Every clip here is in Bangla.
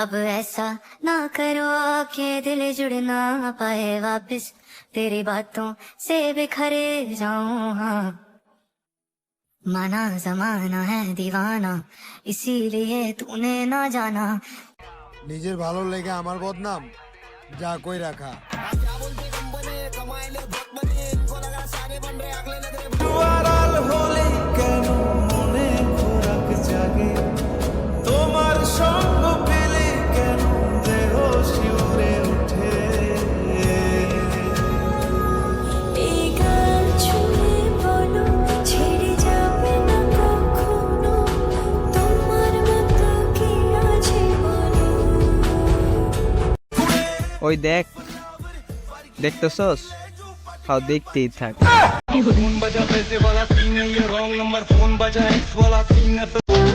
अब ऐसा ना करो कि दिल जुड़ ना पाए वापस तेरी बातों से बिखरे जाऊं हाँ माना जमाना है दीवाना इसीलिए तूने ना जाना নিজের ভালো লেগে আমার বদনাম যা কই রাখা ওই দেখ দেখতেছস হাও দেখতেই থাক फोन बजा पैसे वाला सीन है ये रॉन्ग नंबर फोन बजा एक्स वाला सीन है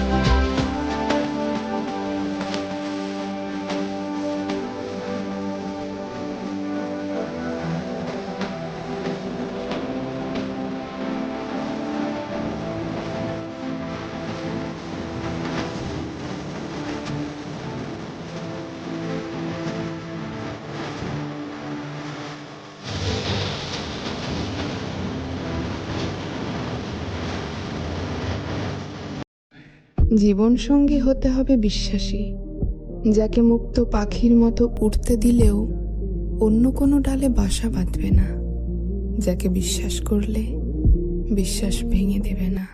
জীবনসঙ্গী হতে হবে বিশ্বাসী, যাকে মুক্ত পাখির মতো উড়তে দিলেও অন্য কোনো ডালে বাসা বাঁধবে না, যাকে বিশ্বাস করলে বিশ্বাস ভেঙে দেবে না।